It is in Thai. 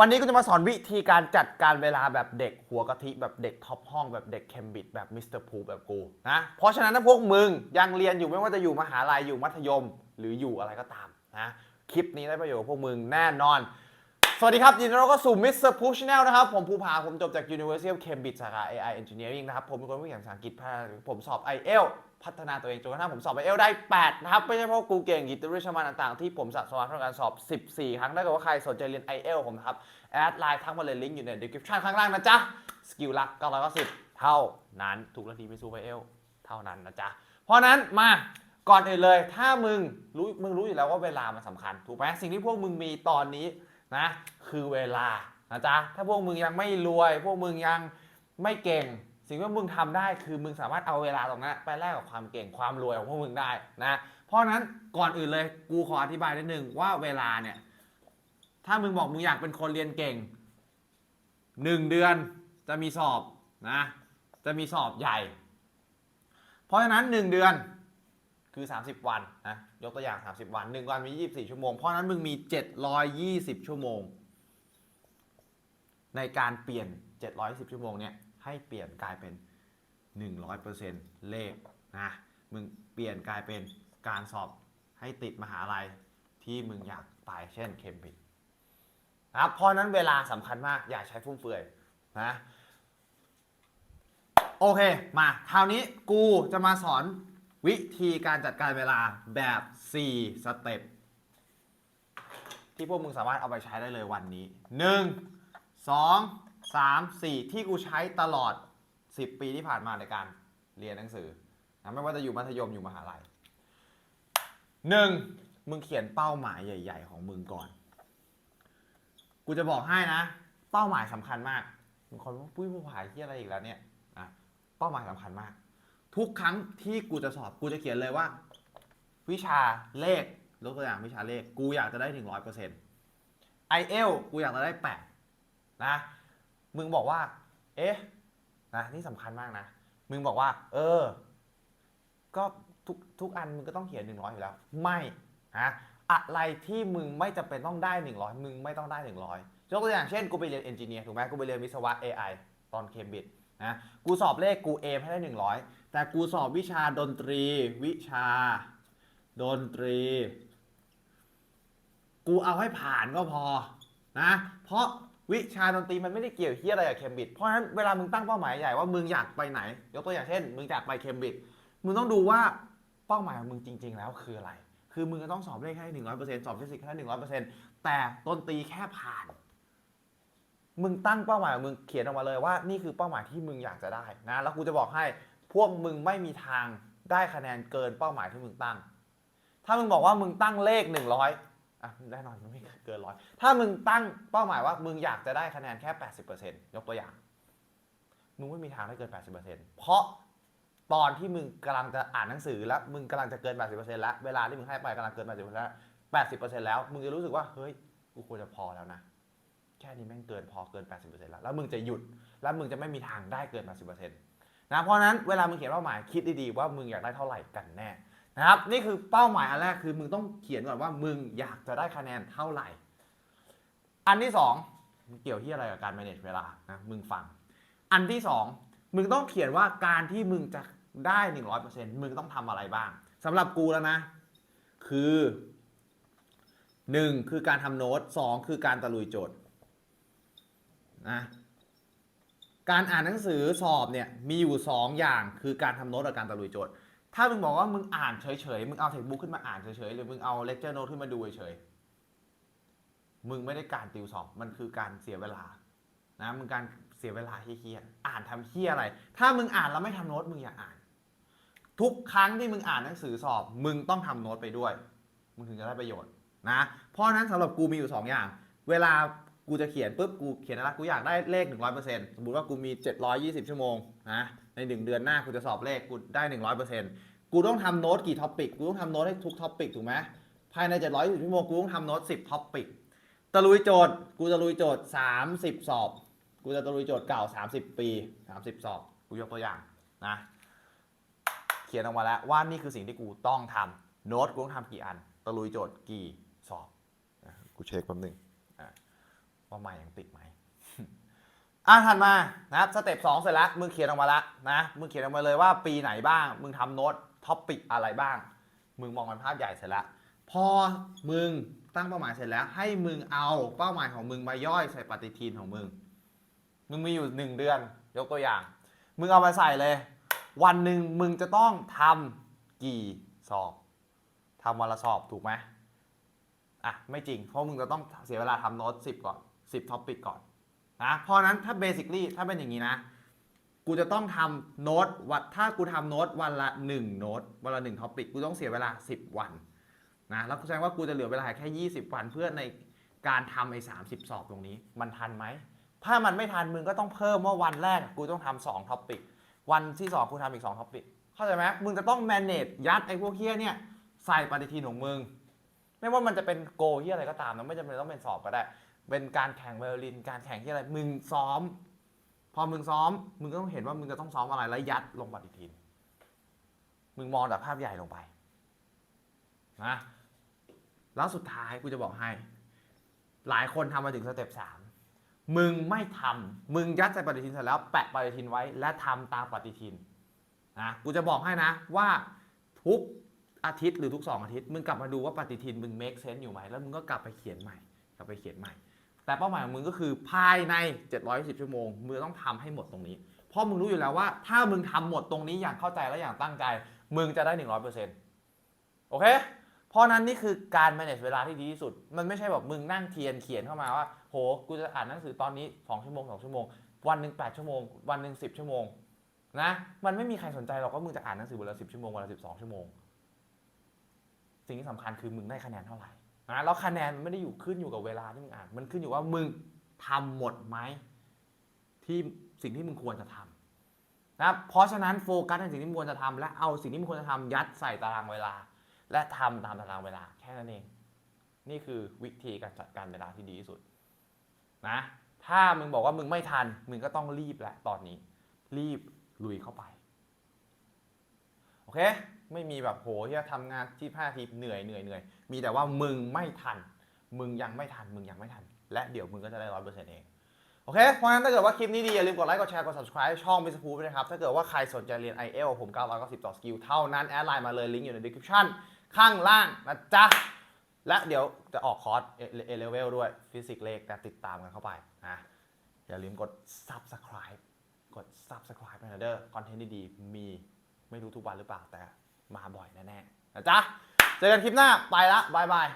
วันนี้กูจะมาสอนวิธีการจัดการเวลาแบบเด็กหัวกะทิแบบเด็กท็อปห้องแบบเด็กเคมบิดแบบมิสเตอร์พูแบบกูนะเพราะฉะนั้นถ้าพวกมึงยังเรียนอยู่ไม่ว่าจะอยู่มหาลัยอยู่มัธยม หรืออยู่อะไรก็ตามนะคลิปนี้ได้ประโยชน์กับพวกมึงแน่นอน สวัสดีครับยินดีต้อนรับเข้าสู่ Mr. Push Channel นะครับ ผมภูผาผมจบจาก University of Cambridge สาขา AI Engineering นะครับ ผมเป็นคนผู้เขียนภาษาอังกฤษผมสอบ IELTS พัฒนาตัวเองจนกระทั่งผมสอบ IELTS ได้ 8 นะครับ ไม่ใช่เพราะกูเก่งกิจวิชมันต่างๆ ที่ผมสะสมมาทำการสอบ 14 ครั้งถ้าเกิดว่าใครสนใจเรียน IELTS ผมนะครับ แอดไลน์ทักมาเลยลิงก์อยู่ใน description ข้างล่างนะจ๊ะ สกิลลัก990 เท่านั้นทุกนาทีไม่สู้ IELTS เท่านั้นนะจ๊ะ เพราะนั้นมาก่อนอื่นเลย ถ้ามึงรู้มึงรู้อยู่แล้วว่าเวลามันสำคัญ ถูกไหมสิ่งที่พวกมึงมีตอนนี้นะคือเวลานะจ๊ะถ้าพวกมึงยังไม่รวย พวกมึงยังไม่เก่ง สิ่งที่มึงทำได้คือมึงสามารถเอาเวลาตรงนั้นไปแลกกับความเก่งความรวยของพวกมึงได้นะเพราะนั้นก่อนอื่นเลยกูขออธิบายนิดนึงว่าเวลาเนี่ย ถ้ามึงบอกมึงอยากเป็นคนเรียนเก่งหนึ่งเดือนจะมีสอบนะจะมีสอบใหญ่ เพราะฉะนั้นหนึ่งเดือนคือ 30 วันนะยกตัวอย่าง 30 วัน 1 วันมี 24 ชั่วโมง เพราะฉะนั้นมึงมี 720 ชั่วโมง ในการเปลี่ยน 720 ชั่วโมงเนี่ย ให้เปลี่ยนกลายเป็น 100%เลขนะมึงเปลี่ยนกลายเป็นการสอบให้ติดมหาลัยที่มึงอยากไปเช่นเคมบริดจ์นะครับเพราะนั้นเวลาสำคัญมากอย่าใช้ฟุ่มเฟือยนะโอเคมาคราวนี้กูจะมาสอนวิธีการจัดการเวลาแบบ 4 สเต็ปที่พวกมึงสามารถเอาไปใช้ได้เลยวันนี้ 1 2 3 4ที่กูใช้ตลอด 10 ปีที่ผ่านมาในการเรียนหนังสือนะไม่ว่าจะอยู่มัธยมอยู่มหาลัย 1. มึงเขียนเป้าหมายใหญ่ ๆ ของมึงก่อน กูจะบอกให้นะ เป้าหมายสำคัญมากบางคนว่าปุ้ยผู้ผายที่อะไรอีกแล้วเนี่ยอะเป้าหมายสำคัญมาก ทุกครั้งที่กูจะสอบกูจะเขียนเลยว่า วิชาเลขยกตัวอย่างวิชาเลข กูอยากจะได้ถึงร้อยเปอร์เซ็นต์ไอเอลกูอยากจะได้แปดนะ มึงบอกว่า เอ๊ะนะนี่สำคัญมากนะ มึงบอกว่า เออ ก็ทุกทุกอันมึงก็ต้องเขียนหนึ่งร้อยอยู่แล้ว ไม่ฮะอะไรที่มึงไม่จำเป็นต้องได้หนึ่งร้อยมึงไม่ต้องได้หนึ่งร้อยยกตัวอย่างเช่นกูไปเรียนเอนจิเนียร์ถูกไหมกูไปเรียนวิศวะ AI ตอนเคมบริดจ์นะกูสอบเลขกูเอมให้ได้หนึ่งร้อยแต่กูสอบวิชาดนตรี วิชา ดนตรี กูเอาให้ผ่านก็พอนะเพราะ วิชาดนตรีมันไม่ได้เกี่ยวเฮียอะไรกับเคมบริดจ์เพราะฉะนั้นเวลามึงตั้งเป้าหมายใหญ่ว่ามึงอยากไปไหน ยกตัวอย่างเช่น มึงอยากไปเคมบริดจ์มึงต้องดูว่าเป้าหมายของมึงจริง ๆ แล้วคืออะไร คือมึงจะต้องสอบเลขให้หนึ่งร้อยเปอร์เซ็นต์สอบฟิสิกส์ให้หนึ่งร้อยเปอร์เซ็นต์แต่ดนตรีแค่ผ่าน มึงตั้งเป้าหมายของมึงเขียนออกมาเลยว่านี่คือเป้าหมายที่มึงอยากจะได้นะ แล้วกูจะบอกให้พวกมึงไม่มีทางได้คะแนนเกินเป้าหมายที่มึงตั้ง ถ้ามึงบอกว่ามึงตั้งเลข100อ่ะแน่นอนมันไม่เกินร้อยถ้ามึงตั้งเป้าหมายว่ามึงอยากจะได้คะแนนแค่ 80%ยกตัวอย่างมึงไม่มีทางได้เกิน 80%เพราะตอนที่มึงกำลังจะอ่านหนังสือแล้ว มึงกำลังจะเกิน 80%แล้ว เวลาที่มึงให้ไปกำลังเกิน 80%แล้ว 80%แล้ว มึงจะรู้สึกว่า เฮ้ย กูควรจะพอแล้วนะ แค่นี้แม่งเกินพอเกิน 80%แล้ว แล้วมึงจะหยุด แล้วมึงจะไม่มีทางได้เกิน 80%นะ เพราะนั้นเวลามึงเขียนเป้าหมายคิดดีๆว่ามึงอยากได้เท่าไหร่กันแน่ นะครับนี่คือเป้าหมายอันแรกคือมึงต้องเขียนก่อนว่ามึงอยากจะได้คะแนนเท่าไหร่ อันที่สองมันเกี่ยวที่อะไรกับการ manage เวลานะมึงฟัง อันที่สองมึงต้องเขียนว่าการที่มึงจะได้ 100%มึงต้องทำอะไรบ้างสำหรับกูแล้วนะ คือ 1. คือการทำโน้ต 2. คือการตะลุยโจทย์นะการอ่านหนังสือสอบเนี่ยมีอยู่ 2 อย่างคือการทำโน้ตกับการตะลุยโจทย์ ถ้ามึงบอกว่ามึงอ่านเฉยๆ มึงเอาเทคบุ๊กขึ้นมาอ่านเฉยๆ หรือมึงเอาเลคเจอร์โน้ตขึ้นมาดูเฉยๆ มึงไม่ได้การติวสอบ มันคือการเสียเวลา นะ มึงการเสียเวลาเฮี้ยๆ อ่านทำเฮี้ยอะไร ถ้ามึงอ่านแล้วไม่ทำโน้ตมึงอย่าอ่าน ทุกครั้งที่มึงอ่านหนังสือสอบ มึงต้องทำโน้ตไปด้วย มึงถึงจะได้ประโยชน์นะ เพราะนั้นสำหรับกูมีอยู่ 2 อย่าง เวลากูจะเขียนปุ๊บ กูเขียนอะไร กูอยากได้เลข 100%สมมติว่ากูมี 720 ชั่วโมงนะ ในหนึ่งเดือนหน้ากูจะสอบเลขกูได้100%กูต้องทำโน้ตกี่ท็อปิกกูต้องทำโน้ตให้ทุกท็อปิกถูกไหมภายใน720ชั่วโมงกูต้องทำโน้ต10ท็อปิกตะลุยโจทย์กูจะลุยโจทย์30สอบ กูจะตะลุยโจทย์เก่า30ปี30สอบกูยกตัวอย่างนะเขียนออกมาแล้วว่านี่คือสิ่งที่กูต้องทำโน้ตกูต้องทำกี่อันตะลุยโจทย์กี่สอบ กูเช็คแป๊บหนึงอะโอว่าใหม่ยังติดไหม อะถัดมานะครับสเต็ปสองเสร็จแล้วมึงเขียนออกมาล้วนะมึงเขียนออกมาเลยว่าปีไหนบ้าง มึงทำโน้ตท็อปปิกอะไรบ้าง มึงมองเป็นภาพใหญ่เสร็จแล้วพอมึงตั้งเป้าหมายเสร็จแล้ว ให้มึงเอาเป้าหมายของมึงมาย่อยใส่ปฏิทินของมึง มึงมีอยู่หนึ่งเดือน ยกตัวอย่าง มึงเอามาใส่เลย วันหนึ่งมึงจะต้องทำกี่สอบทำวันละสอบถูกไหมอะไม่จริงเพราะมึงจะต้องเสียเวลาทำโน้ตสิบก่อนสิบท็อปปิกก่อน นะเพราะนั้นถ้าเบสิคลี่ถ้าเป็นอย่างนี้นะ กูจะต้องทำโน้ตวัดถ้ากูทำโน้ตวันละ1โน้ตวันละ1ท็อปิกกูต้องเสียเวลา 10 วันนะแล้วแสดงว่ากูจะเหลือเวลาแค่ 20 วันเพื่อในการทำไอ้30สอบตรงนี้ มันทันไหม ถ้ามันไม่ทันมึงก็ต้องเพิ่มว่าวันแรกกูต้องทำ2ท็อปิกวันที่ 2 กูทำอีก2ท็อปิกเข้าใจไหมมึงจะต้อง manage ยัดไอ้พวกเฮี้ยเนี่ยใส่ปฏิทินของมึง ไม่ว่ามันจะเป็นโกเฮี้ยอะไรก็ตามนะไม่จำเป็นต้องเป็นสอบก็ได้ เป็นการแข่งไวโอลิน การแข่งที่อะไร มึงซ้อม พอมึงซ้อม มึงก็ต้องเห็นว่ามึงจะต้องซ้อมอะไรแล้วยัดลงปฏิทิน มึงมองแต่ภาพใหญ่ลงไปนะแล้วสุดท้ายกูจะบอกให้ หลายคนทำมาถึงสเต็ปสามมึงไม่ทำมึงยัดใส่ปฏิทินเสร็จแล้วแปะปฏิทินไว้ และทำตามปฏิทินนะกูจะบอกให้นะว่าทุกอาทิตย์หรือทุกสองอาทิตย์ มึงกลับมาดูว่าปฏิทินมึง make sense อยู่ไหมแล้วมึงก็กลับไปเขียนใหม่ กลับไปเขียนใหม่ แต่เป้าหมายของมึงก็คือภายใน 710 ชั่วโมง มึงต้องทำให้หมดตรงนี้ เพราะมึงรู้อยู่แล้วว่า ถ้ามึงทำหมดตรงนี้อย่างเข้าใจและอย่างตั้งใจ มึงจะได้ 100%โอเค เพราะนั้นนี่คือการ manage เวลาที่ดีที่สุด มันไม่ใช่แบบมึงนั่งเทียนเขียนเข้ามาว่า โห กูจะอ่านหนังสือตอนนี้ 2 ชั่วโมง 2 ชั่วโมง วันหนึ่ง8ชั่วโมง วันหนึ่ง10 ชั่วโมง นะ มันไม่มีใครสนใจหรอกว่ามึงจะอ่านหนังสือวันละ10 ชั่วโมง วันละ 12 ชั่วโมง สิ่งที่สำคัญคือมึงได้คะแนนเท่าไหร่ นะแล้วคะแนนมันไม่ได้อยู่ขึ้นอยู่กับเวลาที่มึงอ่านมันขึ้นอยู่ว่ามึงทำหมดไหมที่สิ่งที่มึงควรจะทำนะเพราะฉะนั้นโฟกัสในสิ่งที่มึงควรจะทำและเอาสิ่งที่มึงควรจะทำยัดใส่ตารางเวลา และทำตามตารางเวลาแค่นั้นเอง นี่คือวิธีการจัดการเวลาที่ดีที่สุดนะถ้ามึงบอกว่ามึงไม่ทัน มึงก็ต้องรีบแหละตอนนี้ รีบลุยเข้าไป เคไม่มีแบบโหที่จะทำงานที่5ทีเหนื่อยเหนื่อยเหนื่อยมีแต่ว่ามึงไม่ทัน มึงยังไม่ทัน มึงยังไม่ทัน และเดี๋ยวมึงก็จะได้ร้อยเปอร์เซ็นต์เอง โอเค เพราะฉะนั้นถ้าเกิดว่าคลิปนี้ดี อย่าลืมกดไลค์ กดแชร์ กด subscribe ช่อง Mr. Pu ด้วยนะครับ ถ้าเกิดว่าใครสนใจเรียน IEL ผม990ต่อสกิลเท่านั้น แอดไลน์มาเลย ลิงก์อยู่ใน description ข้างล่างนะจ๊ะ และเดี๋ยวจะออกคอร์ส A level ด้วย ฟิสิกส์เลขแต่ติดตามกันเข้าไปนะ อย่าลืมกด subscribe กด subscribe ไปนะเด้อ คอนเทนต์ดีๆมี ไม่รู้ทุกวันหรือเปล่าแต่มาบ่อยแน่ๆนะจ๊ะเจอกันคลิปหน้าไปละบายบาย